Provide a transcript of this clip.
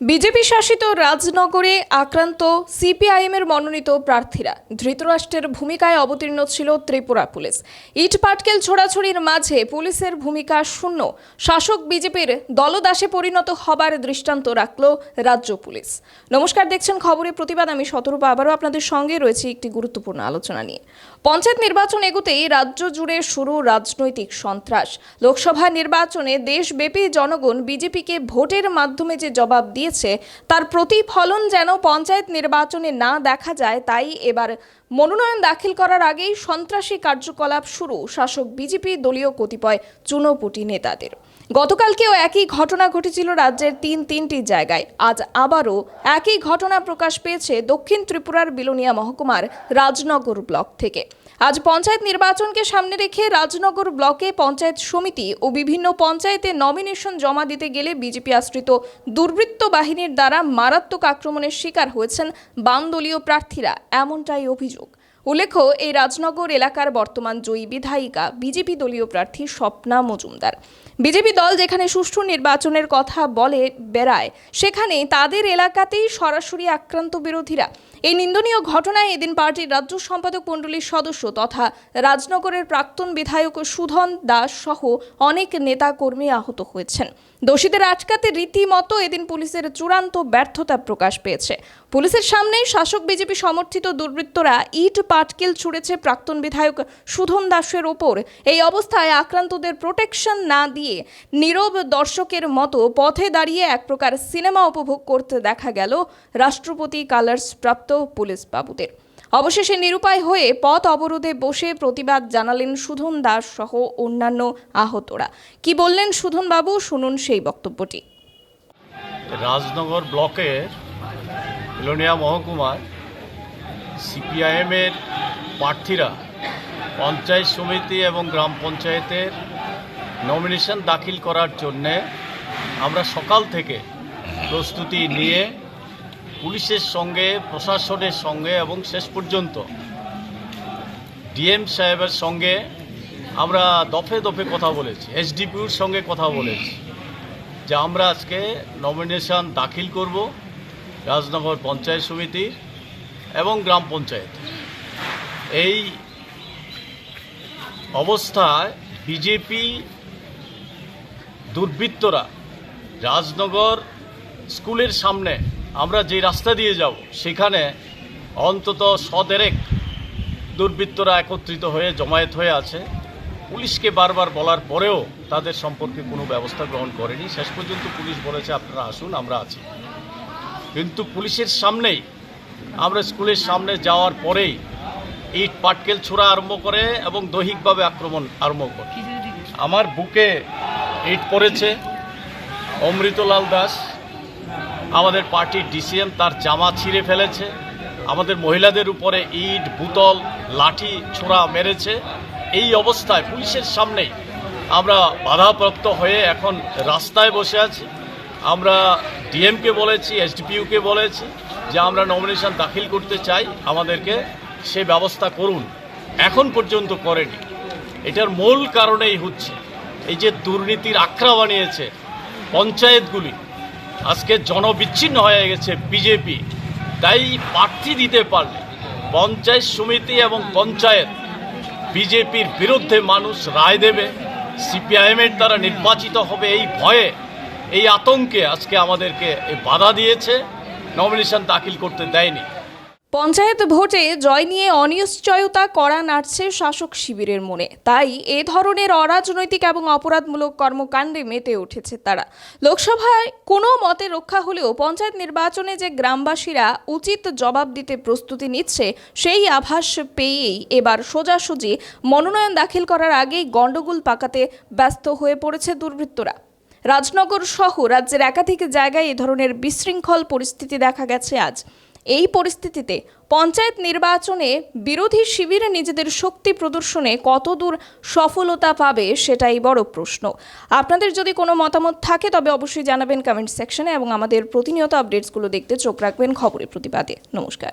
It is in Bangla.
বিজেপি শাসিত রাজনগরে আক্রান্ত সিপিআইএমের মনোনীত প্রার্থীরা ধৃতরাষ্ট্রের ভূমিকায় অবতীর্ণ ছিল ত্রিপুরা পুলিশ। ইট পাটকেল ছোড়াছড়ির মাঝে পুলিশের ভূমিকা শূন্য। শাসক বিজেপির দলদাসে পরিণত হবার দৃষ্টান্ত রাখল রাজ্য পুলিশ। নমস্কার, দেখছেন খবরে প্রতিবাদ। আমি শতরূপা আবারও আপনাদের সঙ্গে রয়েছে একটি গুরুত্বপূর্ণ আলোচনা নিয়ে। পঞ্চায়েত নির্বাচন এগোতেই রাজ্য জুড়ে শুরু রাজনৈতিক সন্ত্রাস। লোকসভা নির্বাচনে দেশব্যাপী জনগণ বিজেপিকে ভোটের মাধ্যমে যে জবাব দিয়েছে তার প্রতিফলন যেন পঞ্চায়েত নির্বাচনে না দেখা যায়, তাই এবার মনোনয়ন দাখিল করার আগেই সন্ত্রাসী কার্যকলাপ শুরু, শাসক বিজেপি দলীয় কতিপয় চুনোপুটি নেতাদের। গতকালকেও একই ঘটনা ঘটেছিল রাজ্যের তিন তিনটি জায়গায়। আজ আবারও একই ঘটনা প্রকাশ পেয়েছে দক্ষিণ ত্রিপুরার বিলোনিয়া মহকুমার রাজনগর ব্লক থেকে। আজ পঞ্চায়েত নির্বাচনকে সামনে রেখে রাজনগর ব্লকে পঞ্চায়েত সমিতি ও বিভিন্ন পঞ্চায়েতে নমিনেশন জমা দিতে গেলে বিজেপি আশ্রিত দুর্বৃত্ত বাহিনীর দ্বারা মারাত্মক আক্রমণের শিকার হয়েছেন বাম দলীয় প্রার্থীরা, এমনটাই অভিযোগ। উল্লেখ্য, এই রাজনগর এলাকার বর্তমান জয়ী বিধায়িকা বিজেপি দলীয় প্রার্থী স্বপ্না মজুমদার। বিজেপি দল যেখানে সুষ্ঠু নির্বাচনের কথা বলে বেড়ায়, সেখানে তাদের এলাকাতেই সরাসরি আক্রান্ত বিরোধীরা। এই নিন্দনীয় ঘটনায় এদিন পার্টির রাজ্য সম্পাদক মণ্ডলীর সদস্য তথা রাজনগরের প্রাক্তন বিধায়ক সুধন দাস সহ অনেক নেতা কর্মী আহত হয়েছেন। দোষীদের আটকাতে রীতিমতো এদিন পুলিশের চূড়ান্ত ব্যর্থতা প্রকাশ পেয়েছে। পুলিশের সামনেই শাসক বিজেপি সমর্থিত দুর্বৃত্তরা ইট পাটকেল ছুড়েছে প্রাক্তন বিধায়ক সুধন দাসের ওপর। এই অবস্থায় আক্রান্তদের প্রোটেকশন না দিয়ে নীরব দর্শকের মতো পথে দাঁড়িয়ে এক প্রকার সিনেমা উপভোগ করতে দেখা গেল। রাষ্ট্রপতি কালার্স প্রাপ্ত পুলিশ বাবুদের। অবশেষে নিরুপায় হয়ে পথ অবরোধে বসে প্রতিবাদ জানালেন সুধন দাস সহ অন্যান্য আহতরা। কি বললেন সুধন বাবু? শুনুন সেই বক্তব্যটি। রাজনগর ব্লকের বিলোনিয়া মহকুমার সিপিআইএমের প্রার্থীরা পঞ্চায়েত সমিতি এবং গ্রাম পঞ্চায়েতের নমিনেশন দাখিল করার জন্যে আমরা সকাল থেকে প্রস্তুতি নিয়ে পুলিশের সঙ্গে, প্রশাসনের সঙ্গে এবং শেষ পর্যন্ত ডিএম সাহেবের সঙ্গে আমরা দফে দফে কথা বলেছি, এসডিপিউর সঙ্গে কথা বলেছি যে আমরা আজকে নমিনেশন দাখিল করব রাজনগর পঞ্চায়েত সমিতির এবং গ্রাম পঞ্চায়েত। এই অবস্থায় বিজেপি দুর্বৃত্তরা রাজনগর স্কুলের সামনে আমরা যে রাস্তা দিয়ে যাব, সেখানে অন্তত সদেরেক দুর্বৃত্তরা একত্রিত হয়ে জমায়েত হয়ে আছে। পুলিশকে বারবার বলার পরেও তাদের সম্পর্কে কোনো ব্যবস্থা গ্রহণ করেনি। শেষ পর্যন্ত পুলিশ বলেছে, আপনারা আসুন, আমরা আছি। কিন্তু পুলিশের সামনেই, আমরা স্কুলের সামনে যাওয়ার পরেই ইট পাটকেল ছোড়া আরম্ভ করে এবং দৈহিকভাবে আক্রমণ আরম্ভ করে। আমার বুকে ইট পড়েছে। অমৃতলাল দাস আমাদের পার্টির ডিসিএম তার জামা ছিঁড়ে ফেলেছে। আমাদের মহিলাদের উপরে ইট, বুতল, লাঠি ছোড়া মেরেছে। এই অবস্থায় পুলিশের সামনেই আমরা বাধাপ্রাপ্ত হয়ে এখন রাস্তায় বসে আছি। আমরা ডিএমকে বলেছি, এসডিপিউকে বলেছি যে আমরা নমিনেশন দাখিল করতে চাই। আমাদেরকে সে ব্যবস্থা করুন। এখন পর্যন্ত করেনি। এটার মূল কারণেই হচ্ছে এই যে দুর্নীতির আখড়া বানিয়েছে পঞ্চায়েতগুলি। আজকে জনবিচ্ছিন্ন হয়ে গেছে বিজেপি। তাই প্রার্থী দিতে পারলে পঞ্চায়েত সমিতি এবং পঞ্চায়েত বিজেপির বিরুদ্ধে মানুষ রায় দেবে, সিপিআইএমের দ্বারা নির্বাচিত হবে এই ভয়ে, এই আতঙ্কে আজকে আমাদেরকে বাধা দিয়েছে নমিনেশন দাখিল করতে দেয়নি। পঞ্চায়েত ভোটে জয় নিয়ে অনিশ্চয়তা করা নাড়ছে শাসক শিবিরের মনে। তাই এ ধরনের অরাজনৈতিক এবং অপরাধমূলক কর্মকাণ্ডে মেতে উঠেছে তারা। লোকসভায় কোনো মতে রক্ষা হলেও পঞ্চায়েত নির্বাচনে যে গ্রামবাসীরা উচিত জবাব দিতে প্রস্তুতি নিচ্ছে, সেই আভাস পেয়েই এবার সোজাসুজি মনোনয়ন দাখিল করার আগেই গণ্ডগোল পাকাতে ব্যস্ত হয়ে পড়েছে দুর্বৃত্তরা। রাজনগর সহ রাজ্যের একাধিক জায়গায় এ ধরনের বিশৃঙ্খল পরিস্থিতি দেখা গেছে আজ। এই পরিস্থিতিতে পঞ্চায়েত নির্বাচনে বিরোধী শিবিরে নিজেদের শক্তি প্রদর্শনে কতদূর সফলতা পাবে সেটাই বড় প্রশ্ন। আপনাদের যদি কোনো মতামত থাকে, তবে অবশ্যই জানাবেন কমেন্ট সেকশনে এবং আমাদের প্রতিনিয়ত আপডেটসগুলো দেখতে চোখ রাখবেন খবরের প্রতিবাদে। নমস্কার।